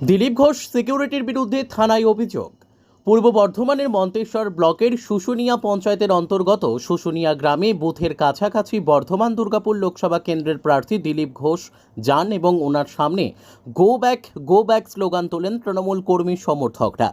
দিলীপ ঘোষ সিকিউরিটির বিরুদ্ধে থানায় অভিযোগ। পূর্ব বর্ধমানের মন্তেশ্বর ব্লকের শুশুনিয়া পঞ্চায়েতের অন্তর্গত শুশুনিয়া গ্রামে বুথের কাছাকাছি বর্ধমান দুর্গাপুর লোকসভা কেন্দ্রের প্রার্থী দিলীপ ঘোষ যান এবং ওনার সামনে go back go back slogan তোলেন তৃণমূল কর্মী সমর্থকরা।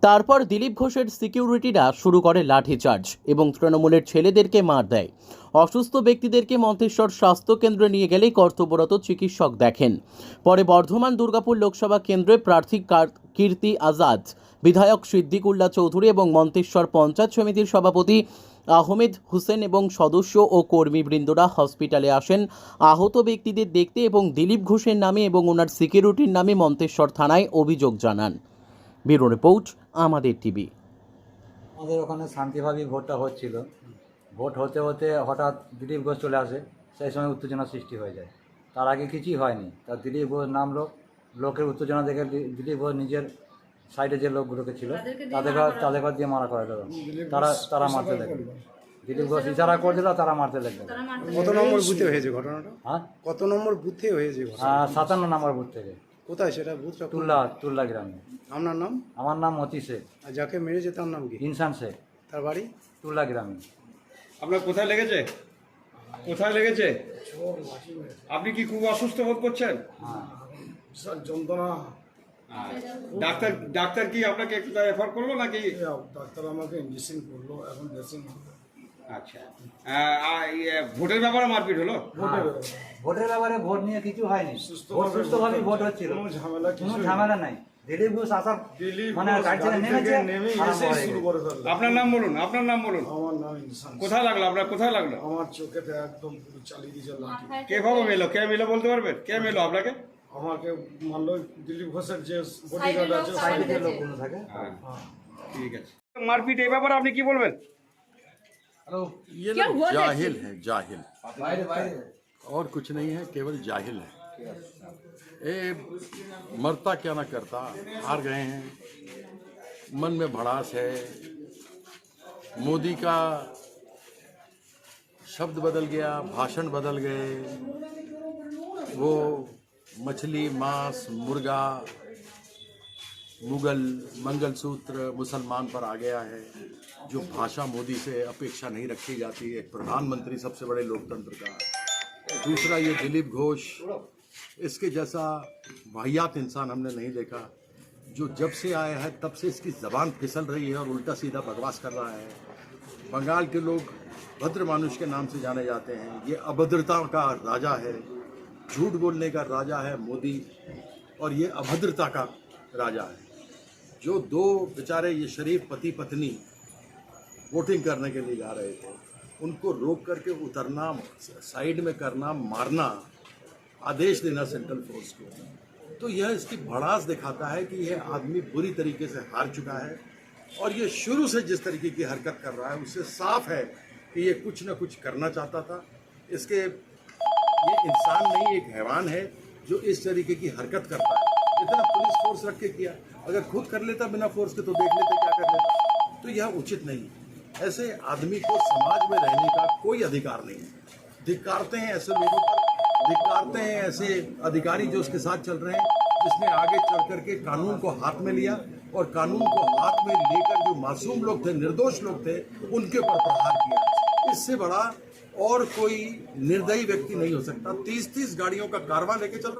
তারপর দিলীপ ঘোষের সিকিউরিটিরা শুরু করে লাঠিচার্জ এবং তৃণমূলের ছেলেদেরকে মার দেয়। অসুস্থ ব্যক্তিদেরকে মন্তেশ্বর স্বাস্থ্য কেন্দ্রে নিয়ে গেলেই কর্তব্যরত চিকিৎসক দেখেন। পরে বর্ধমান দুর্গাপুর লোকসভা কেন্দ্রে প্রার্থী কার- কীর্তি আজাদ, বিধায়ক সিদ্দিকুল্লাহ চৌধুরী এবং মন্তেশ্বর পঞ্চায়েত সমিতির সভাপতি আহমেদ হোসেন এবং সদস্য ও কর্মীবৃন্দরা হসপিটালে আসেন। আহত ব্যক্তিদের দেখতে এবং দিলীপ ঘোষের নামে এবং ওনার সিকিউরিটির নামে মন্তেশ্বর থানায় অভিযোগ জানান। Bureau report Amader TV. আমাদের ওখানে শান্তিভাবেই ভোটটা হচ্ছিল। ভোট হতে হতে হঠাৎ দিলীপ ঘোষ চলে আসে সেই সময় উত্তেজনা সৃষ্টি হয়ে যায়। তার আগে কিছুই হয়নি। তার দিলীপ ঘোষ নামলো লোকের উত্তেজনা দেখে দি- দিলীপ ঘোষ নিজের সাইডে যে লোকগুলোকে ছিল তাদের তাদের ঘর দিয়ে মারা করে দিল তারা তারা মারতে লাগল দিলীপ ঘোষ ইশারা করে দিল তারা মারতে লাগল কত নম্বর বুথে হয়েছে ঘটনাটা? হ্যাঁ? কত নম্বর বুথে হয়েছে? সাতান্ন নম্বর বুথ থেকে। কোথায় সেটা বুথটা তুল্লা তুল্লা গ্রামে। আপনার নাম? আমার নাম মতি শেখ। আর যাকে মেরেছে তার নাম কি? ইনসান শেখ। তার বাড়ি? তুল্লা গ্রামে। আপনার কোথায় লেগেছে? কোথায় লেগেছে? আপনি কি খুব অসুস্থ বোধ করছেন? হ্যাঁ যন্ত্রণা। ডাক্তার ডাক্তার কি আপনাকে কোথায় রেফার করল নাকি? ডাক্তার আমাকে ইঞ্জেকশন করল এখন ড্রেসিং আচ্ছা। ইয়ে, ভোটের ব্যাপারে মারপিট হলো? ভোটে ভোটের ব্যাপারে ভোট নিয়ে কিছু হয়নি। সুস্থভাবে ভোট হচ্ছিল। কোনো ঝামেলা নাই। দিলীপ ঘোষ আসা মানে নেমে হয়ে শুরু করে আপনার নাম বলুন আপনার নাম বলুন। আমার নাম ইনসান কোথায় লাগল আপনার? কোথায় লাগল? আমার চোখেতে একদম পুরো চালিয়ে দিয়েছে কে ভাবে মেলো? কে মেলো বলতে পারবেন কে মেলো আপনাকে? আমাকে মানলো দিলীপ ঘোষের যে বডিগার্ড আছে সাইডে থাকে হ্যাঁ ঠিক আছে। মারপিট এই ব্যাপারে আপনি কি বলবেন? ये लोग जाहिल है जाहिल। और कुछ नहीं है केवल जाहिल है। ए मरता क्या ना करता हार गए हैं। मन में भड़ास है। मोदी का शब्द बदल गया भाषण बदल गए। वो मछली मांस मुर्गा मुगल मंगलसूत्र मुसलमान पर आ गया है, जो भाषा मोदी से अपेक्षा नहीं रखी जाती है प्रधानमंत्री सबसे बड़े लोकतंत्र का। दूसरा ये दिलीप घोष, इसके जैसा वाहियात इंसान हमने नहीं देखा, जो जब से आया है, तब से इसकी जबान फिसल रही है और उल्टा सीधा बकवास कर रहा है। बंगाल के लोग भद्र मानुष के नाम से जाने जाते हैं। ये अभद्रता का राजा है, झूठ बोलने का राजा है मोदी, और ये अभद्रता का राजा है। जो दो बेचारे ये शरीफ पति पत्नी वोटिंग करने के लिए जा रहे थे, उनको रोक करके उतरना, साइड में करना, मारना, आदेश देना सेंट्रल फोर्स को। तो यह इसकी भड़ास दिखाता है कि यह आदमी बुरी तरीके से हार चुका है और ये शुरू से जिस तरीके की हरकत कर रहा है, उससे साफ़ है कि ये कुछ ना कुछ करना चाहता था। इसके, ये इंसान नहीं, एक हैवान है जो इस तरीके की हरकत करता है। इतना पुलिस फोर्स रख के किया। अगर खुद कर लेता बिना फोर्स के तो देख लेते क्या कर लेता। तो यह उचित नहीं ऐसे आदमी को समाज में रहने का कोई अधिकार नहीं है। धिक्कारते हैं ऐसे लोगों पर। धिक्कारते हैं ऐसे अधिकारी जो उसके साथ चल रहे हैं, जिसने आगे चढ़ करके कानून को हाथ में लिया और कानून को हाथ में लेकर जो मासूम लोग थे, निर्दोष लोग थे, उनके ऊपर प्रहार किया। इससे बड़ा और कोई निर्दयी व्यक्ति नहीं हो सकता। तीस तीस गाड़ियों का कारवा लेके चल